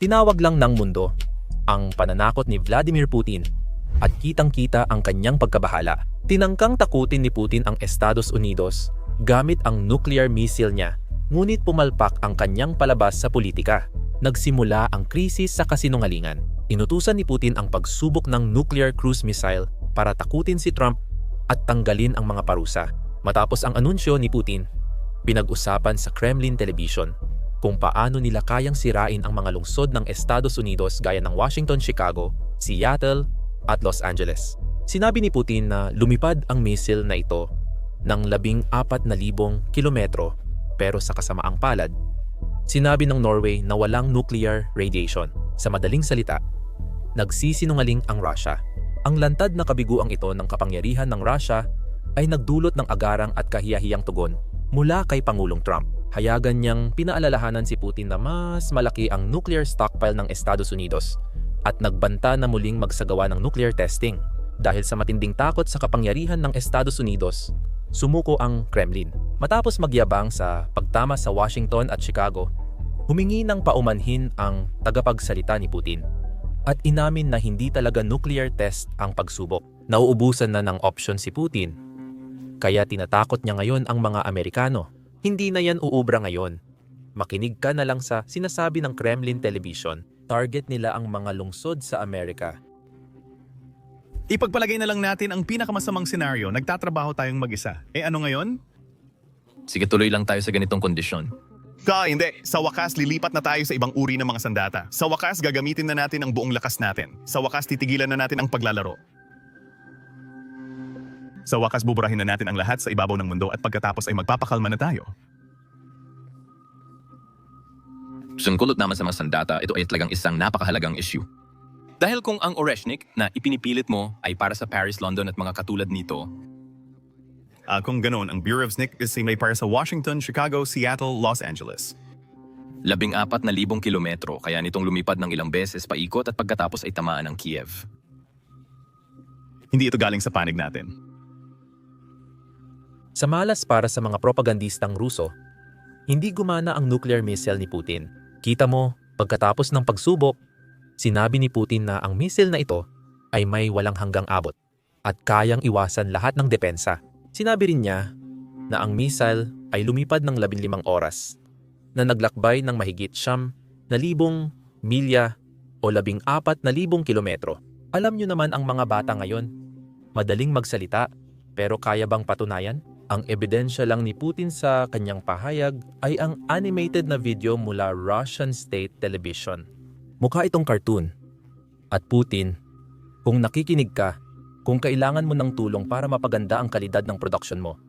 Tinawag lang ng mundo ang pananakot ni Vladimir Putin at kitang-kita ang kanyang pagkabahala. Tinangkang takutin ni Putin ang Estados Unidos gamit ang nuclear missile niya, ngunit pumalpak ang kanyang palabas sa politika. Nagsimula ang krisis sa kasinungalingan. Inutusan ni Putin ang pagsubok ng nuclear cruise missile para takutin si Trump at tanggalin ang mga parusa. Matapos ang anunsyo ni Putin, pinag-usapan sa Kremlin Television kung paano nila kayang sirain ang mga lungsod ng Estados Unidos gaya ng Washington, Chicago, Seattle at Los Angeles. Sinabi ni Putin na lumipad ang missile na ito ng labing apat na libong kilometro pero sa kasamaang palad, sinabi ng Norway na walang nuclear radiation. Sa madaling salita, nagsisinungaling ang Russia. Ang lantad na kabiguang ito ng kapangyarihan ng Russia ay nagdulot ng agarang at kahiyahiyang tugon mula kay Pangulong Trump. Hayagan niyang pinaalalahanan si Putin na mas malaki ang nuclear stockpile ng Estados Unidos at nagbanta na muling magsagawa ng nuclear testing. Dahil sa matinding takot sa kapangyarihan ng Estados Unidos, sumuko ang Kremlin. Matapos magyabang sa pagtama sa Washington at Chicago, humingi ng paumanhin ang tagapagsalita ni Putin at inamin na hindi talaga nuclear test ang pagsubok. Nauubusan na ng option si Putin. Kaya tinatakot niya ngayon ang mga Amerikano. Hindi na yan uubra ngayon. Makinig ka na lang sa sinasabi ng Kremlin Television. Target nila ang mga lungsod sa Amerika. Ipagpalagay na lang natin ang pinakamasamang senaryo, nagtatrabaho tayong mag-isa. Eh ano ngayon? Sige tuloy lang tayo sa ganitong kondisyon. Ka, hindi. Sa wakas, lilipat na tayo sa ibang uri ng mga sandata. Sa wakas, gagamitin na natin ang buong lakas natin. Sa wakas, titigilan na natin ang paglalaro. Sa wakas, buburahin na natin ang lahat sa ibabaw ng mundo at pagkatapos ay magpapakalma na tayo. Sungkulot naman sa mga sandata, ito ay talagang isang napakahalagang issue. Dahil kung ang Oreshnik na ipinipilit mo ay para sa Paris, London at mga katulad nito, Ah, kung ganoon, ang Bureau of SNCC is may para sa Washington, Chicago, Seattle, Los Angeles. labing apat na libong kilometro kaya nitong lumipad ng ilang beses paikot at pagkatapos ay tamaan ng Kiev. Hindi ito galing sa panig natin. Sa malas para sa mga propagandistang Ruso, hindi gumana ang nuclear missile ni Putin. Kita mo, pagkatapos ng pagsubok, sinabi ni Putin na ang missile na ito ay may walang hanggang abot at kayang iwasan lahat ng depensa. Sinabi rin niya na ang missile ay lumipad ng 15 oras na naglakbay ng mahigit siyam na libong milya o labing apat na libong kilometro. Alam niyo naman ang mga bata ngayon, madaling magsalita pero kaya bang patunayan? Ang ebidensya lang ni Putin sa kanyang pahayag ay ang animated na video mula Russian State Television. Mukha itong cartoon. At Putin, kung nakikinig ka, kung kailangan mo ng tulong para mapaganda ang kalidad ng production mo,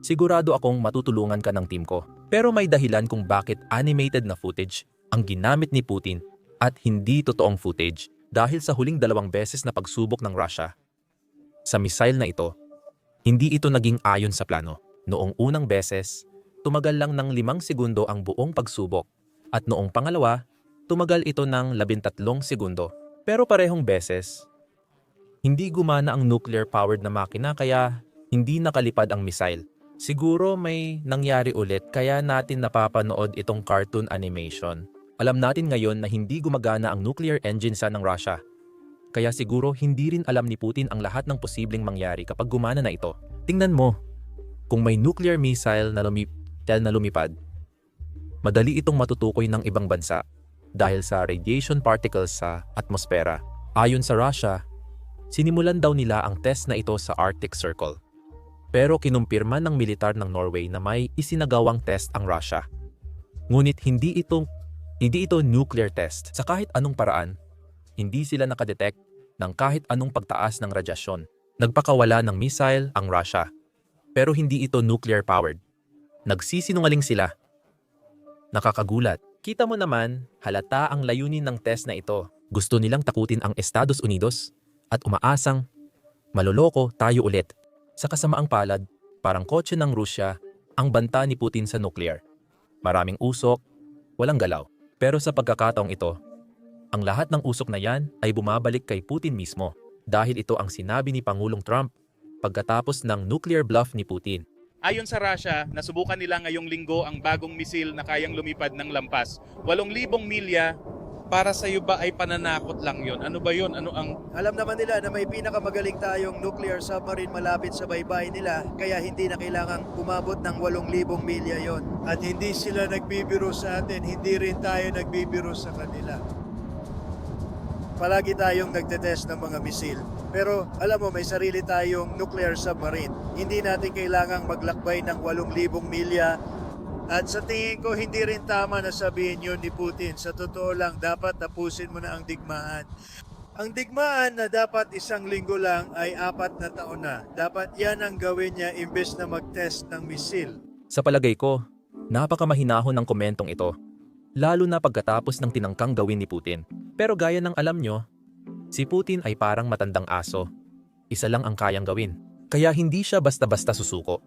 sigurado akong matutulungan ka ng team ko. Pero may dahilan kung bakit animated na footage ang ginamit ni Putin at hindi totoong footage dahil sa huling dalawang beses na pagsubok ng Russia. Sa missile na ito, hindi ito naging ayon sa plano. Noong unang beses, tumagal lang ng limang segundo ang buong pagsubok at noong pangalawa, tumagal ito ng labintatlong segundo. Pero parehong beses, hindi gumana ang nuclear-powered na makina kaya hindi nakalipad ang missile. Siguro may nangyari ulit kaya natin napapanood itong cartoon animation. Alam natin ngayon na hindi gumagana ang nuclear engine sa ng Russia. Kaya siguro hindi rin alam ni Putin ang lahat ng posibleng mangyari kapag gumana na ito. Tingnan mo, kung may nuclear missile na, lumi- na lumipad, madali itong matutukoy ng ibang bansa dahil sa radiation particles sa atmosfera. Ayon sa Russia, sinimulan daw nila ang test na ito sa Arctic Circle. Pero kinumpirma ng militar ng Norway na may isinagawang test ang Russia. Ngunit hindi ito hindi ito nuclear test. Sa kahit anong paraan, hindi sila nakadetect ng kahit anong pagtaas ng radyasyon. Nagpakawala ng missile ang Russia. Pero hindi ito nuclear powered. Nagsisinungaling sila. Nakakagulat. Kita mo naman, halata ang layunin ng test na ito. Gusto nilang takutin ang Estados Unidos at umaasang maloloko tayo ulit. Sa kasamaang palad, parang kotse ng Rusya ang banta ni Putin sa nuclear. Maraming usok, walang galaw. Pero sa pagkakataong ito, ang lahat ng usok na yan ay bumabalik kay Putin mismo dahil ito ang sinabi ni Pangulong Trump pagkatapos ng nuclear bluff ni Putin. Ayon sa Russia, nasubukan nila ngayong linggo ang bagong misil na kayang lumipad ng lampas 8,000 milya para sa iyo ba ay pananakot lang yon? Ano ba yon? Ano ang Alam naman nila na may pinakamagaling tayong nuclear submarine malapit sa baybay nila kaya hindi na kailangang umabot ng 8,000 milya yon. At hindi sila nagbibiro sa atin, hindi rin tayo nagbibiro sa kanila. Palagi tayong nagtetest ng mga misil. Pero alam mo, may sarili tayong nuclear submarine. Hindi natin kailangang maglakbay ng 8,000 milya at sa tingin ko, hindi rin tama na sabihin yun ni Putin. Sa totoo lang, dapat tapusin mo na ang digmaan. Ang digmaan na dapat isang linggo lang ay apat na taon na. Dapat yan ang gawin niya imbes na mag-test ng misil. Sa palagay ko, napakamahinahon ng komentong ito. Lalo na pagkatapos ng tinangkang gawin ni Putin. Pero gaya ng alam nyo, si Putin ay parang matandang aso. Isa lang ang kayang gawin. Kaya hindi siya basta-basta susuko.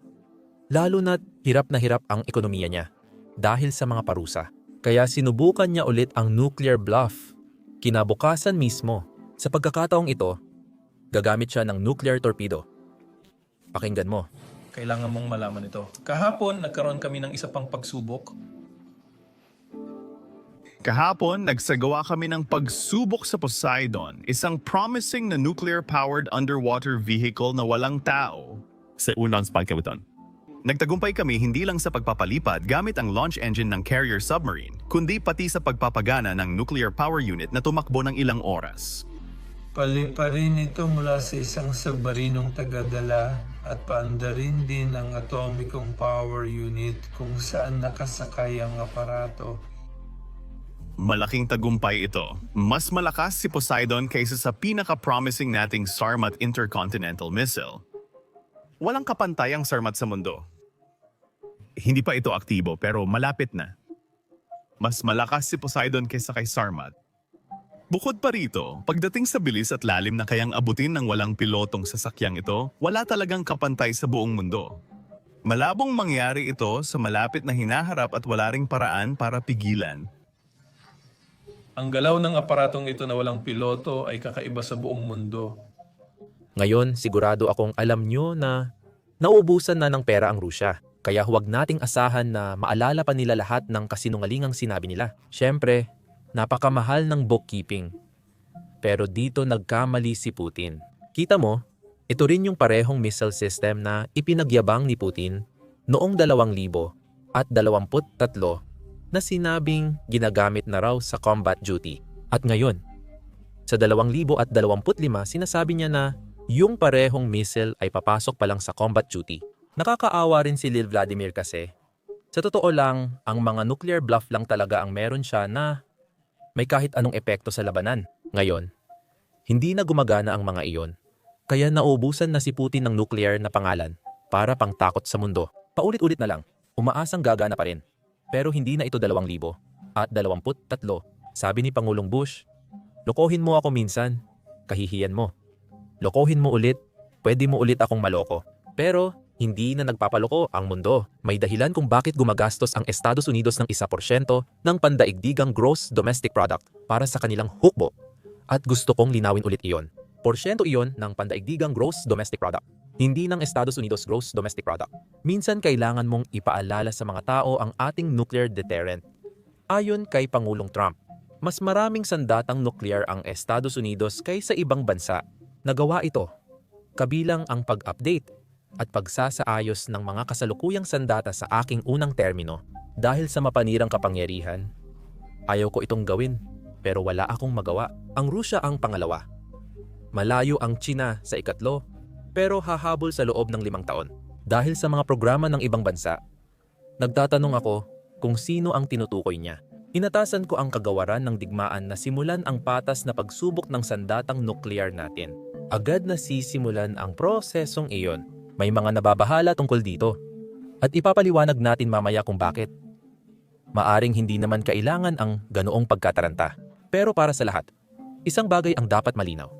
Lalo na't hirap na hirap ang ekonomiya niya dahil sa mga parusa. Kaya sinubukan niya ulit ang nuclear bluff. Kinabukasan mismo, sa pagkakataong ito, gagamit siya ng nuclear torpedo. Pakinggan mo. kailangan mong malaman ito? Kahapon, nagkaroon kami ng isa pang pagsubok. Kahapon, nagsagawa kami ng pagsubok sa Poseidon, isang promising na nuclear-powered underwater vehicle na walang tao sa unang pagkabuton. Nagtagumpay kami hindi lang sa pagpapalipad gamit ang launch engine ng carrier submarine, kundi pati sa pagpapagana ng nuclear power unit na tumakbo ng ilang oras. Pali pa rin ito mula sa isang submarinong tagadala at paandarin din ang atomikong power unit kung saan nakasakay ang aparato. Malaking tagumpay ito. Mas malakas si Poseidon kaysa sa pinaka-promising nating Sarmat Intercontinental Missile. Walang kapantay ang Sarmat sa mundo. Hindi pa ito aktibo pero malapit na. Mas malakas si Poseidon kaysa kay Sarmat. Bukod pa rito, pagdating sa bilis at lalim na kayang abutin ng walang pilotong sasakyang ito, wala talagang kapantay sa buong mundo. Malabong mangyari ito sa malapit na hinaharap at wala ring paraan para pigilan. Ang galaw ng aparatong ito na walang piloto ay kakaiba sa buong mundo. Ngayon, sigurado akong alam nyo na nauubusan na ng pera ang Rusya. Kaya huwag nating asahan na maalala pa nila lahat ng kasinungalingang sinabi nila. Siyempre, napakamahal ng bookkeeping. Pero dito nagkamali si Putin. Kita mo, ito rin yung parehong missile system na ipinagyabang ni Putin noong 2000 at 23 na sinabing ginagamit na raw sa combat duty. At ngayon, sa 2025 sinasabi niya na yung parehong missile ay papasok pa lang sa combat duty. Nakakaawa rin si Lil Vladimir kasi. Sa totoo lang, ang mga nuclear bluff lang talaga ang meron siya na may kahit anong epekto sa labanan. Ngayon, hindi na gumagana ang mga iyon. Kaya naubusan na si Putin ng nuclear na pangalan para pangtakot sa mundo. Paulit-ulit na lang, umaasang gagana pa rin. Pero hindi na ito 2,000 at 23. Sabi ni Pangulong Bush, Lokohin mo ako minsan, kahihiyan mo. Lokohin mo ulit, pwede mo ulit akong maloko. Pero hindi na nagpapaloko ang mundo. May dahilan kung bakit gumagastos ang Estados Unidos ng 1% ng pandaigdigang gross domestic product para sa kanilang hukbo. At gusto kong linawin ulit iyon. Porsyento iyon ng pandaigdigang gross domestic product. Hindi ng Estados Unidos gross domestic product. Minsan kailangan mong ipaalala sa mga tao ang ating nuclear deterrent. Ayon kay Pangulong Trump, mas maraming sandatang nuclear ang Estados Unidos kaysa ibang bansa. Nagawa ito, kabilang ang pag-update at pagsasaayos ng mga kasalukuyang sandata sa aking unang termino dahil sa mapanirang kapangyarihan. Ayaw ko itong gawin, pero wala akong magawa. Ang Rusya ang pangalawa. Malayo ang China sa ikatlo, pero hahabol sa loob ng limang taon. Dahil sa mga programa ng ibang bansa, nagtatanong ako kung sino ang tinutukoy niya. Inatasan ko ang kagawaran ng digmaan na simulan ang patas na pagsubok ng sandatang nuklear natin. Agad na sisimulan ang prosesong iyon. May mga nababahala tungkol dito. At ipapaliwanag natin mamaya kung bakit. Maaring hindi naman kailangan ang ganoong pagkataranta. Pero para sa lahat, isang bagay ang dapat malinaw.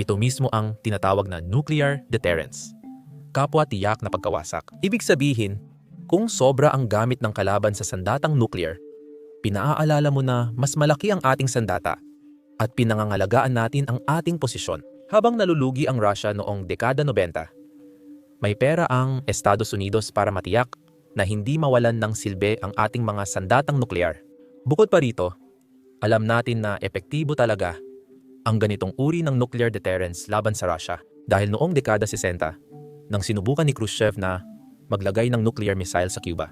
Ito mismo ang tinatawag na nuclear deterrence. Kapwa tiyak na pagkawasak. Ibig sabihin, kung sobra ang gamit ng kalaban sa sandatang nuclear, pinaaalala mo na mas malaki ang ating sandata at pinangangalagaan natin ang ating posisyon. Habang nalulugi ang Russia noong dekada 90, may pera ang Estados Unidos para matiyak na hindi mawalan ng silbi ang ating mga sandatang nuklear. Bukod pa rito, Alam natin na epektibo talaga ang ganitong uri ng nuclear deterrence laban sa Russia dahil noong dekada 60 nang sinubukan ni Khrushchev na maglagay ng nuclear missile sa Cuba.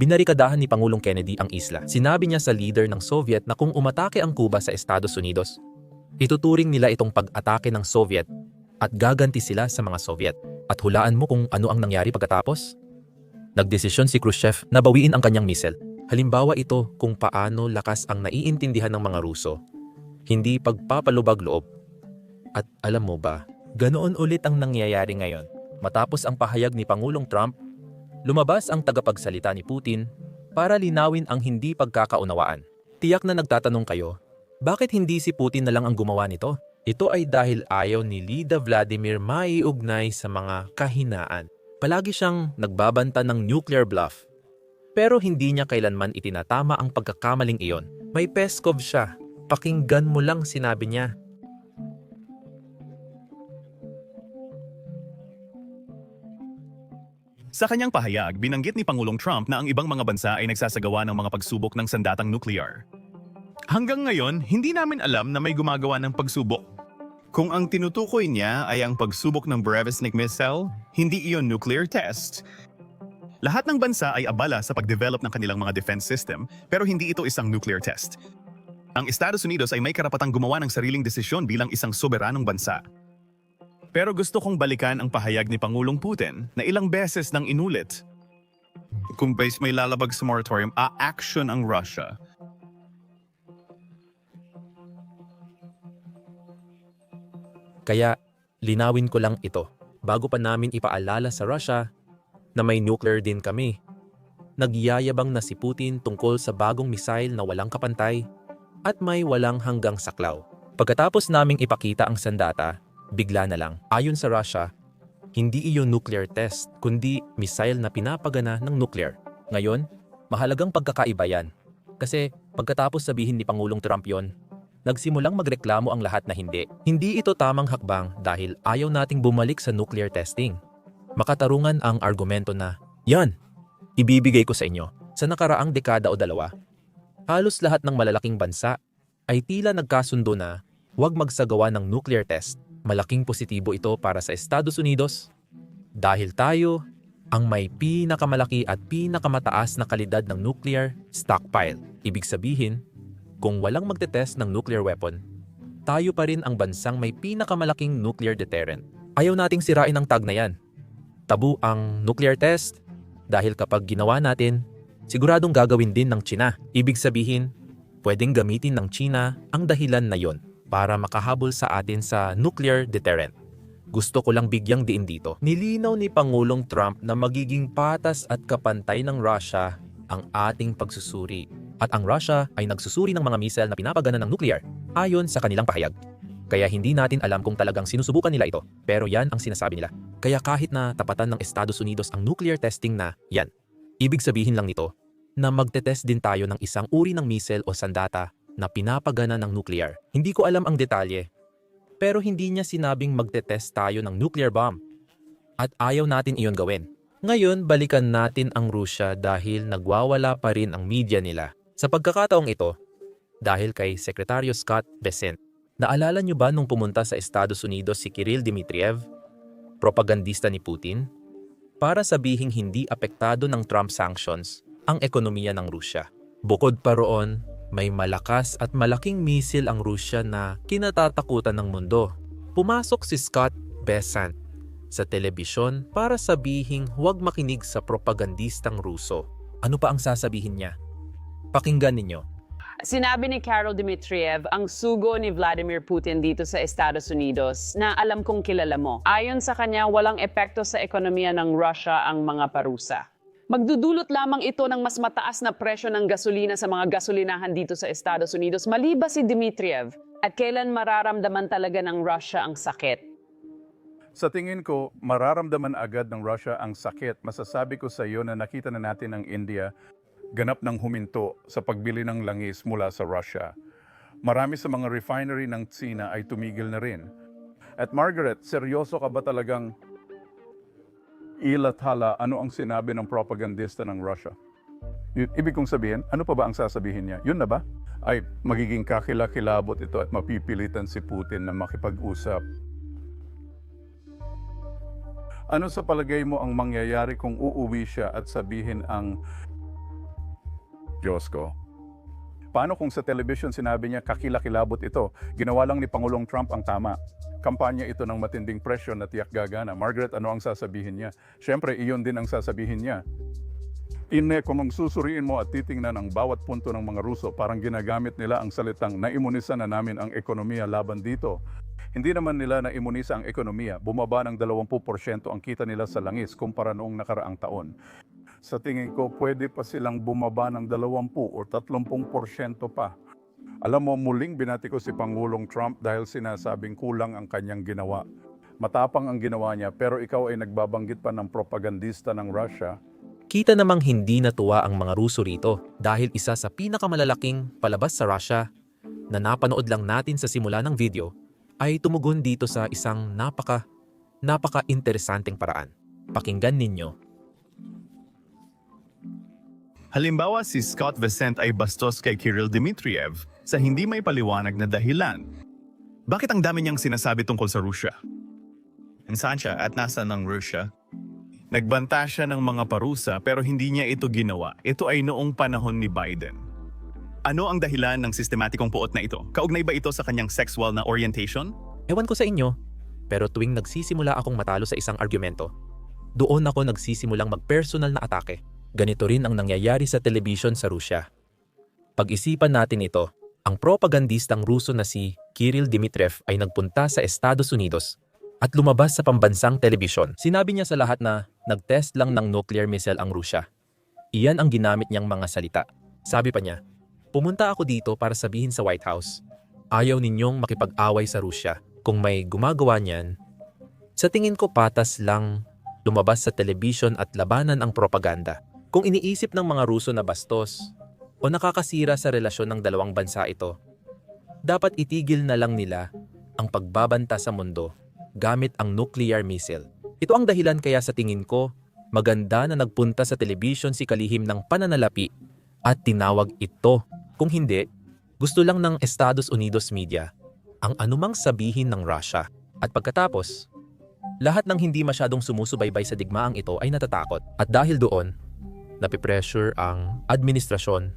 Binarikadahan ni Pangulong Kennedy ang isla. Sinabi niya sa leader ng Soviet na kung umatake ang Cuba sa Estados Unidos, ituturing nila itong pag-atake ng Soviet at gaganti sila sa mga Soviet. At hulaan mo kung ano ang nangyari pagkatapos? Nagdesisyon si Khrushchev na bawiin ang kanyang missile. Halimbawa ito kung paano lakas ang naiintindihan ng mga Ruso, hindi pagpapalubag loob. At alam mo ba, ganoon ulit ang nangyayari ngayon. Matapos ang pahayag ni Pangulong Trump, lumabas ang tagapagsalita ni Putin para linawin ang hindi pagkakaunawaan. Tiyak na nagtatanong kayo, bakit hindi si Putin na lang ang gumawa nito? Ito ay dahil ayaw ni Lida Vladimir maiugnay sa mga kahinaan. Palagi siyang nagbabanta ng nuclear bluff. Pero hindi niya kailanman itinatama ang pagkakamaling iyon. May Peskov siya. Pakinggan mo lang sinabi niya. Sa kanyang pahayag, binanggit ni Pangulong Trump na ang ibang mga bansa ay nagsasagawa ng mga pagsubok ng sandatang nuclear. Hanggang ngayon, hindi namin alam na may gumagawa ng pagsubok. Kung ang tinutukoy niya ay ang pagsubok ng Brevesnik missile, hindi iyon nuclear test. Lahat ng bansa ay abala sa pagdevelop ng kanilang mga defense system, pero hindi ito isang nuclear test. Ang Estados Unidos ay may karapatang gumawa ng sariling desisyon bilang isang soberanong bansa. Pero gusto kong balikan ang pahayag ni Pangulong Putin na ilang beses nang inulit. Kung base may lalabag sa moratorium, a-action ang Russia. Kaya linawin ko lang ito bago pa namin ipaalala sa Russia na may nuclear din kami. Nagyayabang na si Putin tungkol sa bagong missile na walang kapantay at may walang hanggang saklaw. Pagkatapos naming ipakita ang sandata, bigla na lang. Ayon sa Russia, hindi iyon nuclear test kundi missile na pinapagana ng nuclear. Ngayon, mahalagang pagkakaiba yan. Kasi pagkatapos sabihin ni Pangulong Trump yon, nagsimulang magreklamo ang lahat na hindi. Hindi ito tamang hakbang dahil ayaw nating bumalik sa nuclear testing. Makatarungan ang argumento na, yan, ibibigay ko sa inyo. Sa nakaraang dekada o dalawa, halos lahat ng malalaking bansa ay tila nagkasundo na huwag magsagawa ng nuclear test. Malaking positibo ito para sa Estados Unidos dahil tayo ang may pinakamalaki at pinakamataas na kalidad ng nuclear stockpile. Ibig sabihin, kung walang magtetest ng nuclear weapon, tayo pa rin ang bansang may pinakamalaking nuclear deterrent. Ayaw nating sirain ang tag na yan. Tabu ang nuclear test dahil kapag ginawa natin, siguradong gagawin din ng China. Ibig sabihin, pwedeng gamitin ng China ang dahilan na yon para makahabol sa atin sa nuclear deterrent. Gusto ko lang bigyang diin dito. Nilinaw ni Pangulong Trump na magiging patas at kapantay ng Russia ang ating pagsusuri. At ang Russia ay nagsusuri ng mga missile na pinapagana ng nuclear ayon sa kanilang pahayag. Kaya hindi natin alam kung talagang sinusubukan nila ito. Pero yan ang sinasabi nila. Kaya kahit na tapatan ng Estados Unidos ang nuclear testing na yan, ibig sabihin lang nito na magtetest din tayo ng isang uri ng missile o sandata na pinapagana ng nuclear. Hindi ko alam ang detalye, pero hindi niya sinabing magtetest tayo ng nuclear bomb. At ayaw natin iyon gawin. Ngayon, balikan natin ang Russia dahil nagwawala pa rin ang media nila. Sa pagkakataong ito, dahil kay Sekretaryo Scott Bessent, naalala niyo ba nung pumunta sa Estados Unidos si Kirill Dmitriev, propagandista ni Putin, para sabihing hindi apektado ng Trump sanctions ang ekonomiya ng Rusya. Bukod pa roon, may malakas at malaking misil ang Rusya na kinatatakutan ng mundo. Pumasok si Scott Bessant sa telebisyon para sabihing huwag makinig sa propagandistang Ruso. Ano pa ang sasabihin niya? Pakinggan ninyo. Sinabi ni Carol Dmitriev ang sugo ni Vladimir Putin dito sa Estados Unidos na alam kong kilala mo. Ayon sa kanya, walang epekto sa ekonomiya ng Russia ang mga parusa. Magdudulot lamang ito ng mas mataas na presyo ng gasolina sa mga gasolinahan dito sa Estados Unidos maliba si Dmitriev. At kailan mararamdaman talaga ng Russia ang sakit? Sa tingin ko, mararamdaman agad ng Russia ang sakit. Masasabi ko sa iyo na nakita na natin ang India ganap ng huminto sa pagbili ng langis mula sa Russia. Marami sa mga refinery ng China ay tumigil na rin. At Margaret, seryoso ka ba talagang ilathala ano ang sinabi ng propagandista ng Russia? Ibig kong sabihin, ano pa ba ang sasabihin niya? Yun na ba? Ay, magiging kakilakilabot ito at mapipilitan si Putin na makipag-usap. Ano sa palagay mo ang mangyayari kung uuwi siya at sabihin ang Diyos ko? Paano kung sa television sinabi niya kakilakilabot ito? Ginawa lang ni Pangulong Trump ang tama. Kampanya ito ng matinding presyo na tiyak gagana. Margaret, ano ang sasabihin niya? Siyempre, iyon din ang sasabihin niya. Ine, kung susuriin mo at titingnan ang bawat punto ng mga Ruso, parang ginagamit nila ang salitang naimunisa na namin ang ekonomiya laban dito. Hindi naman nila naimunisa ang ekonomiya, bumaba ng 20% ang kita nila sa langis kumpara noong nakaraang taon. Sa tingin ko, pwede pa silang bumaba ng 20 o 30% pa. Alam mo, muling binati ko si Pangulong Trump dahil sinasabing kulang ang kanyang ginawa. Matapang ang ginawa niya pero ikaw ay nagbabanggit pa ng propagandista ng Russia Kita namang hindi natuwa ang mga Ruso rito dahil isa sa pinakamalalaking palabas sa Russia na napanood lang natin sa simula ng video ay tumugon dito sa isang napaka napaka-interesanteng paraan. Pakinggan ninyo. Halimbawa si Scott Vicent ay bastos kay Kirill Dmitriev sa hindi may paliwanag na dahilan. Bakit ang dami niyang sinasabi tungkol sa Rusya? Saan siya at nasa ng Rusya? Nagbanta siya ng mga parusa pero hindi niya ito ginawa. Ito ay noong panahon ni Biden. Ano ang dahilan ng sistematikong puot na ito? Kaugnay ba ito sa kanyang sexual na orientation? Ewan ko sa inyo, pero tuwing nagsisimula akong matalo sa isang argumento, doon ako nagsisimulang mag-personal na atake. Ganito rin ang nangyayari sa television sa Rusya. Pag-isipan natin ito, ang propagandistang Ruso na si Kirill Dmitriev ay nagpunta sa Estados Unidos at lumabas sa pambansang telebisyon. Sinabi niya sa lahat na nag-test lang ng nuclear missile ang Rusya. Iyan ang ginamit niyang mga salita. Sabi pa niya, pumunta ako dito para sabihin sa White House, ayaw ninyong makipag-away sa Rusya. Kung may gumagawa niyan, sa tingin ko patas lang lumabas sa telebisyon at labanan ang propaganda. Kung iniisip ng mga Ruso na bastos o nakakasira sa relasyon ng dalawang bansa ito, dapat itigil na lang nila ang pagbabanta sa mundo gamit ang nuclear missile. Ito ang dahilan kaya sa tingin ko, maganda na nagpunta sa telebisyon si kalihim ng pananalapi at tinawag ito. Kung hindi, gusto lang ng Estados Unidos media ang anumang sabihin ng Russia. At pagkatapos, lahat ng hindi masyadong sumusubaybay sa digmaang ito ay natatakot. At dahil doon, napipressure ang administrasyon,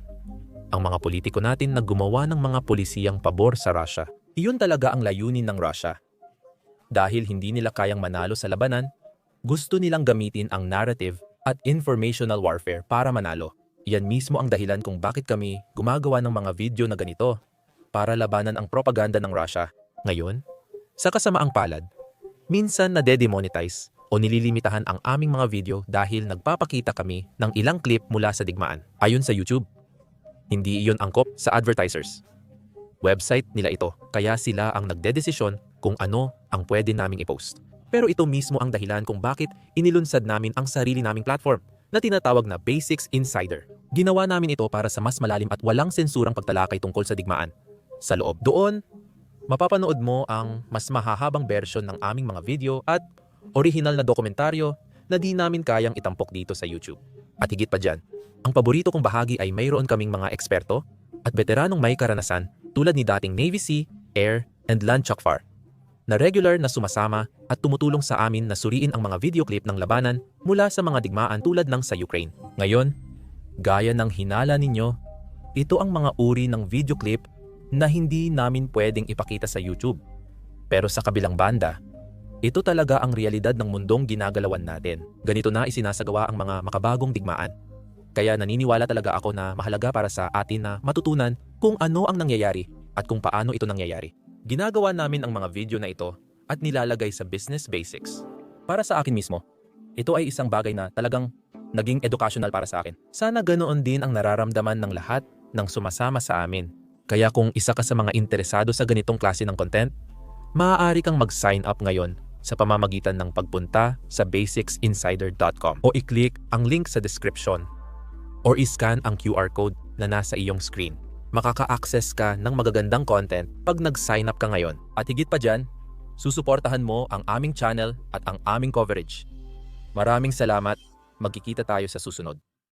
ang mga politiko natin na gumawa ng mga polisiyang pabor sa Russia. Iyon talaga ang layunin ng Russia. Dahil hindi nila kayang manalo sa labanan, gusto nilang gamitin ang narrative at informational warfare para manalo. Yan mismo ang dahilan kung bakit kami gumagawa ng mga video na ganito para labanan ang propaganda ng Russia. Ngayon, sa kasamaang palad, minsan nade-demonetize o nililimitahan ang aming mga video dahil nagpapakita kami ng ilang clip mula sa digmaan. Ayon sa YouTube, hindi iyon angkop sa advertisers. Website nila ito, kaya sila ang nagdedesisyon kung ano ang pwede naming i-post. Pero ito mismo ang dahilan kung bakit inilunsad namin ang sarili naming platform na tinatawag na Basics Insider. Ginawa namin ito para sa mas malalim at walang sensurang pagtalakay tungkol sa digmaan. Sa loob doon, mapapanood mo ang mas mahahabang version ng aming mga video at orihinal na dokumentaryo na di namin kayang itampok dito sa YouTube. At higit pa dyan, ang paborito kong bahagi ay mayroon kaming mga eksperto at veteranong may karanasan tulad ni dating Navy Sea, Air, and Land Chokfar na regular na sumasama at tumutulong sa amin na suriin ang mga video clip ng labanan mula sa mga digmaan tulad ng sa Ukraine. Ngayon, gaya ng hinala ninyo, ito ang mga uri ng video clip na hindi namin pwedeng ipakita sa YouTube. Pero sa kabilang banda, ito talaga ang realidad ng mundong ginagalawan natin. Ganito na isinasagawa ang mga makabagong digmaan. Kaya naniniwala talaga ako na mahalaga para sa atin na matutunan kung ano ang nangyayari at kung paano ito nangyayari. Ginagawa namin ang mga video na ito at nilalagay sa Business Basics. Para sa akin mismo, ito ay isang bagay na talagang naging educational para sa akin. Sana ganoon din ang nararamdaman ng lahat ng sumasama sa amin. Kaya kung isa ka sa mga interesado sa ganitong klase ng content, maaari kang mag-sign up ngayon sa pamamagitan ng pagpunta sa basicsinsider.com o i-click ang link sa description or i-scan ang QR code na nasa iyong screen. Makaka-access ka ng magagandang content pag nag-sign up ka ngayon. At higit pa dyan, susuportahan mo ang aming channel at ang aming coverage. Maraming salamat. Magkikita tayo sa susunod.